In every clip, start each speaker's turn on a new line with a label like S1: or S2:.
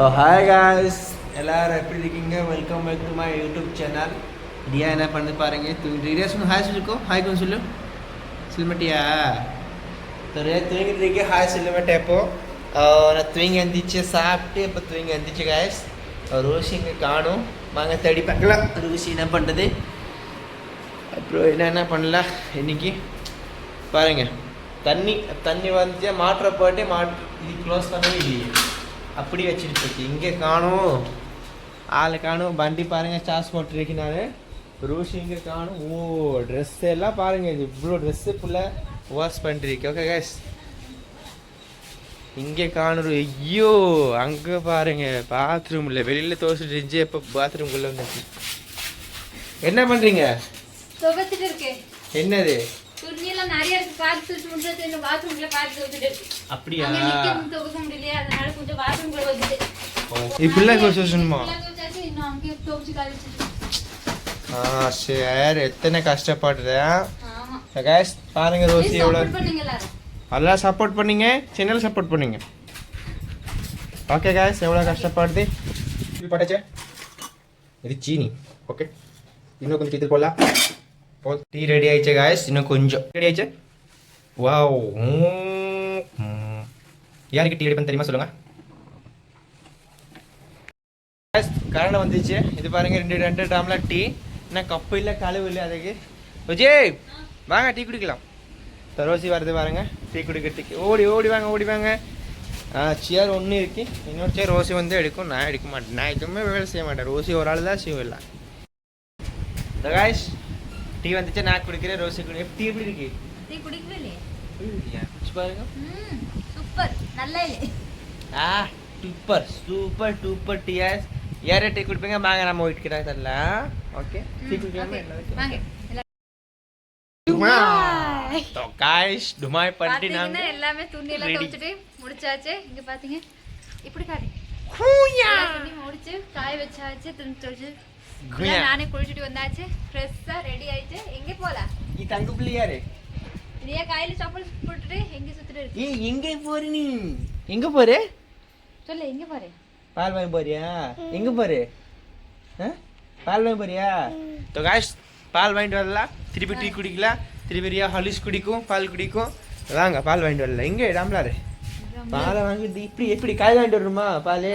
S1: So hi guys எல்லாரும் எப்படி இருக்கீங்க? Welcome back to my YouTube channel டியா என்ன பண்ணி பாருங்க. தூங்கிட்டு ரியா சொல்லு ஹாய் சொல்லிருக்கோம் ஹாய் கொஞ்சம் சொல்லு. சில்மட்டியா? ரியா தூங்கிட்டு இருக்கே ஹாய் சொல்லிமட்டே இப்போ uh, நான் தூங்கி எந்திரிச்சு சாப்பிட்டு இப்போ தூங்கி எந்திரிச்சு காய்ஸ் ரோஷி இங்கே காணும். வாங்க தேடி பார்க்கலாம். ரோஷி என்ன பண்ணுறது அப்புறம் என்ன என்ன பண்ணலாம் இன்னைக்கு? பாருங்க. தண்ணி தண்ணி வந்து மாற்ற போயிட்டு மாற்று இது க்ளோஸ் பண்ணவே இல்லையே. அப்படி வச்சுட்டு போச்சு இங்கே காணும். ஆளை காணும். வண்டி பாருங்க சார்ஜ் போட்டுருக்கு நான் ரூஷி இங்கே காணும். ஓ ட்ரெஸ் எல்லாம் பாருங்க. இது இவ்வளோ ட்ரெஸ்ஸு ஃபுல்லாக வாஷ் பண்ணிருக்கு ஓகே கேஸ் இங்கே காணும். ஐயோ அங்கே பாருங்க. பாத்ரூமில் வெளியில் தோசிட்டு இருந்துச்சு. இப்போ பாத்ரூம்குள்ளே வந்துச்சு. என்ன பண்ணுறீங்க என்னது?
S2: வந்துட்டு
S1: இப்படிலாம்
S2: எல்லாம் கழிச்சிட்டு
S1: ஆ சரி. எத்தனை கஷ்டப்படுறேன் கேஸ் பாருங்க ரோசி எவ்வளோ
S2: சப்போர்ட் பண்ணீங்க எல்லாரும்.
S1: நல்லா சப்போர்ட் பண்ணீங்க சேனல் சப்போர்ட் பண்ணீங்க. ஓகே கேஸ் எவ்வளோ கஷ்டப்படுது? பட்டாச்சே இது சீனி. ஓகே இன்னும் கொஞ்சம் இது போடலாம். போ டீ ரெடி ஆயிடுச்சு காய்ஸ் இன்னும் கொஞ்சம். ரெடி ஆயிடுச்சு? வாவ் யாருக்கு டீ ரெடி தெரியுமா சொல்லுங்க? கரண்ட் வந்துச்சு. இது பாருங்க ரெண்டு ரெண்டு டாம்ல டீ என்ன கப்பு இல்லை கழுவு இல்லை அதுக்கு? விஜய் வாங்க டீ குடிக்கலாம். தரோசி வருது பாருங்க டீ குடிக்கிறதுக்கு. ஓடி ஓடி வாங்க ஓடி வாங்க. சேர் ஒன்று இருக்கு. இன்னொரு சேர் ரோசி வந்து எடுக்கும். நான் எடுக்க மாட்டேன். நான் எதுவுமே வேலை செய்ய மாட்டேன். ரோசி ஒரு ஆள் தான் செய்யலாம் காய்ஸ் டீ வந்துச்சு நான் குடிக்கிறேன் ரோசி குடி டீ எப்படி இருக்கு?
S2: டீ குடிக்கவே சூப்பர்
S1: சூப்பர் சூப்பர் குடிப்பீங்க நம்ம வீட்டுக்கு தான் தரல. ஓகே? டீ குடிக்கலாமா
S2: இங்க பாத்தீங்க. இப்படி முடிச்சு காய வச்சாச்சு துணி துவைச்சு. நானே குளிச்சுட்டு வந்தாச்சு. ஃப்ரெஷ்ஷா ரெடி ஆயிட்டு. எங்க போலாம்
S1: இது
S2: ரியா கையில
S1: போற நீ? எங்க போற? பால் வாங்கி போறியா? எங்க போற? பால் வாங்கி போறியா? ஸோ பால் வாங்கிட்டு வரலாம். திருப்பி டீ குடிக்கலாம். திருப்பி ரியா ஹாலிஸ் குடிக்கும் பால் குடிக்கும். வாங்க பால் வாங்கிட்டு வரல எங்கே இடாமலாரு பாலை வாங்கிட்டு இப்படி எப்படி காய் வாங்கிட்டு வரணுமா பால்?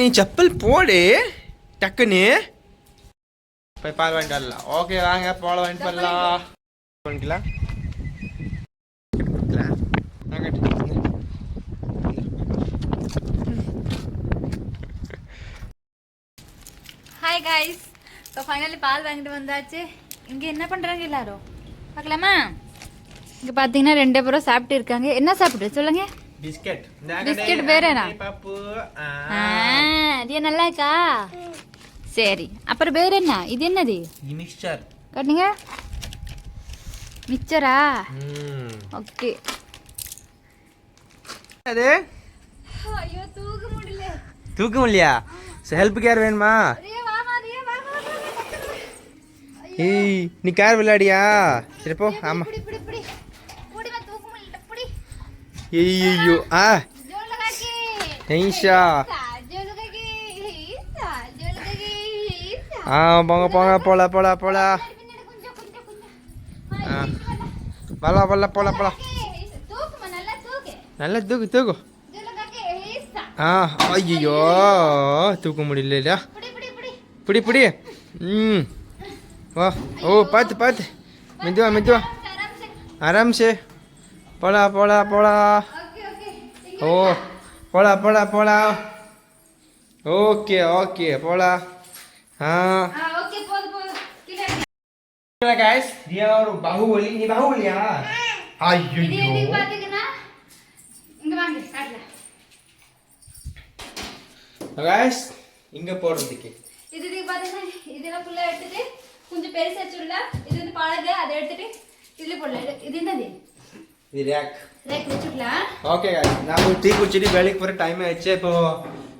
S1: நீ செப்பல் போடு. டக்குன்னு. போய் பால் வாங்கிட்டு வரலாம். ஓகே வாங்க பால் வாங்கிட்டு வரலாம். வாங்கிக்கலாம்.
S2: ஹாய் காய்ஸ் ஸோ ஃபைனலி பால் வாங்கிட்டு வந்தாச்சு. இங்க என்ன பண்றாங்க எல்லாரும்? பார்க்கலாமா? இங்க பாத்தீங்கன்னா ரெண்டு பேரும் சாப்பிட்டு இருக்காங்க. என்ன சாப்பிட்டு சொல்லுங்க.
S1: பிஸ்கட்.
S2: பிஸ்கட்?
S1: பாப்பு
S2: ஆ, இது நல்லா இருக்கா? சரி. அப்புறம் வேற என்ன? இது என்னது?
S1: மிக்சர்
S2: காட்டுங்க. மிச்சரா ஓகே
S1: அது
S2: தூக்க முடியல.
S1: தூக்க முடியா ஹெல்ப் கேர் வேணுமா? ஏய் நீ கார் விளையாடியா? சரி போ ஆமா. ஐயோ ஆ. நைஷா. ஆ போங்க போங்க போல போல போல ஆ போல போல போல போல
S2: தூக்குமா நல்லா தூக்கு
S1: Nalat, dugu, dugu.
S2: Ah, ayo yo,
S1: muli mudi lelal. Puri, puri, puri. Puri, puri. Hmm.
S2: Wah. Oh,
S1: patah, patah. Minjua, minjua.
S2: Aramse. Pola,
S1: pola, pola. Oke, oke. Pola, pola, pola. Oke,
S2: oke. Pola. Ah. Guys, dia
S1: orang bahu guling, ini bahu guling,
S2: ha?
S1: Ayo
S2: yo. Guys இங்கே
S1: போடுறதுக்கு
S2: இது இது பார்த்தீங்கன்னா இதெல்லாம் ஃபுல்லாக எடுத்துட்டு கொஞ்சம் பெருசாக சுள்ள இது வந்து பழகு அதை எடுத்துட்டு இதில் போடல இது என்னது?
S1: இது ரேக்
S2: ரேக் வச்சுக்கலாம்.
S1: ஓகே காய்ஸ் நான் டீ குடிச்சிட்டு வேலைக்கு போகிற டைம் ஆயிடுச்சு. இப்போ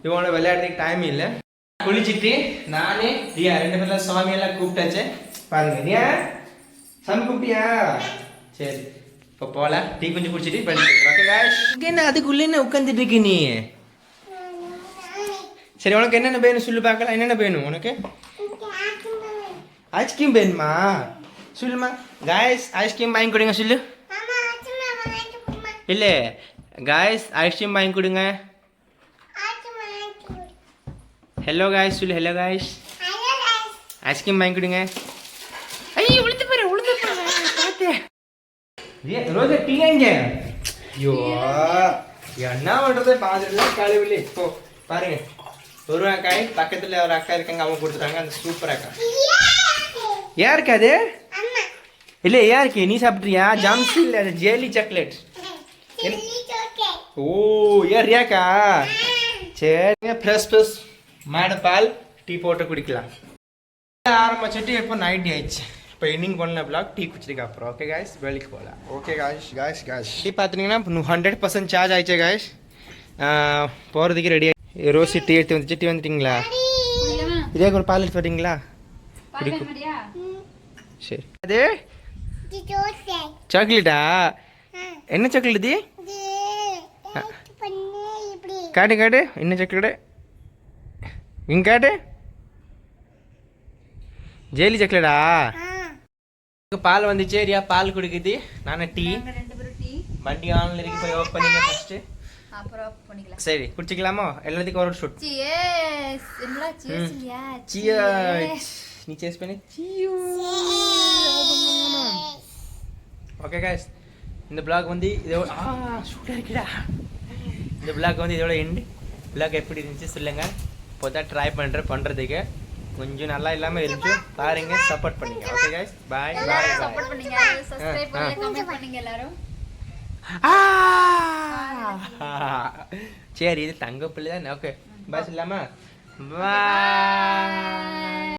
S1: இவங்களோட விளையாடுறதுக்கு டைம் இல்லை. குளிச்சுட்டு நானே ரியா ரெண்டு பேர்லாம் சுவாமியெல்லாம் கூப்பிட்டாச்சு. பாருங்க ரியா. சாமி கூப்பிட்டியா? சரி. இப்போ போகல டீ கொஞ்சம் குடிச்சிட்டு ஓகே காய்ஸ் என்ன அதுக்குள்ளே உட்காந்துட்டு இருக்கு நீ? சரி உனக்கு என்னென்ன வேணும் சொல்லு பார்க்கலாம். என்னென்ன வேணும் உனக்கு? ஐஸ்கிரீம் வேணுமா? சொல்லுமா. காய்ஸ் ஐஸ்கிரீம் வாங்கி கொடுங்க சொல்லு. இல்லை காய்ஸ் ஐஸ்கிரீம் வாங்கி கொடுங்க. ஹலோ காய்ஸ் சொல்லு. ஹலோ காய்ஸ் ஐஸ்கிரீம் வாங்கி கொடுங்க. ஐயோ உளுந்து பாரு உளுந்து பாரு. பார்த்தேன் ரோஜா டீ எங்க ஐயோ என்ன பண்றது? பாதிரில கழுவில. இப்போ பாருங்க. ஒரு அக்காய் பக்கத்துல ஒரு அக்கா இருக்காங்க அவங்க கொடுத்துட்டாங்க அந்த சூப்பர் அக்கா. யாருக்கு அது? இல்ல யாருக்கு? நீ சாப்பிட்றியா ஜம்ஸ் இல்ல அது ஜேலி சாக்லேட் ஓ யார் ரியாக்கா சரிங்க ப்ளஸ் ப்ளஸ் மாட பால் டீ போட்டு குடிக்கலாம். ஆரம்பிச்சுட்டு இப்போ நைட் ஆயிடுச்சு. இப்போ இன்னிங் பண்ணல பிளாக் டீ குடிச்சிருக்க அப்புறம். ஓகே காய்ஸ் வேலைக்கு போகலாம். Okay guys guys guys tea பார்த்தீங்கன்னா ஹண்ட்ரட் பர்சன்ட் சார்ஜ் ஆயிடுச்சு காய்ஸ் போகிறதுக்கு ரெடி ரோசி டீ எடுத்து வந்துச்சு டீ வந்துட்டீங்களா? இதே ஒரு பால் எடுத்து வரீங்களா? சரி. அது? சாக்லேட்டா? என்ன சாக்லேட் இது? காட்டு காட்டு என்ன சாக்லேட்டு? இங்க காட்டு ஜெயிலி சாக்லேட்டா? பால் வந்துச்சு ரியா பால் குடிக்குது. நானே டீ.
S2: நாங்க ரெண்டு பேரும் டீ.
S1: வண்டி ஆன்ல இருக்கு போய் ஓப்பன் பண்ணுங்க ஃபர்ஸ்ட்
S2: அப்புறம் off பண்ணிக்கலாம்.
S1: சரி குடிச்சிக்கலாமா? எல்லாத்துக்கும் ஒரு ஷூட்!
S2: என்னடா. இல்லையா?
S1: சியர்ஸ் நீ சேஸ் பண்ணி. Okay guys. இந்த பிளாக் வந்து இதோட ஆ சூடாக இருக்குடா. இந்த பிளாக் வந்து இதோட எண்டு பிளாக் எப்படி இருந்துச்சு சொல்லுங்க. இப்போ தான் ட்ரை பண்ணுறேன் பண்ணுறதுக்கு கொஞ்சம் நல்லா இல்லாமல் இருந்துச்சு பாருங்க சப்போர்ட் பண்ணுங்க okay guys. Bye bye
S2: support பண்ணுங்க. சப்ஸ்கிரைப்
S1: ஆ,
S2: பண்ணுங்க கமெண்ட் பண்ணுங்க எல்லாரும்.
S1: சரி இது தங்க பிள்ளை தான்? ஓகே பஸ் இல்லாமா? வா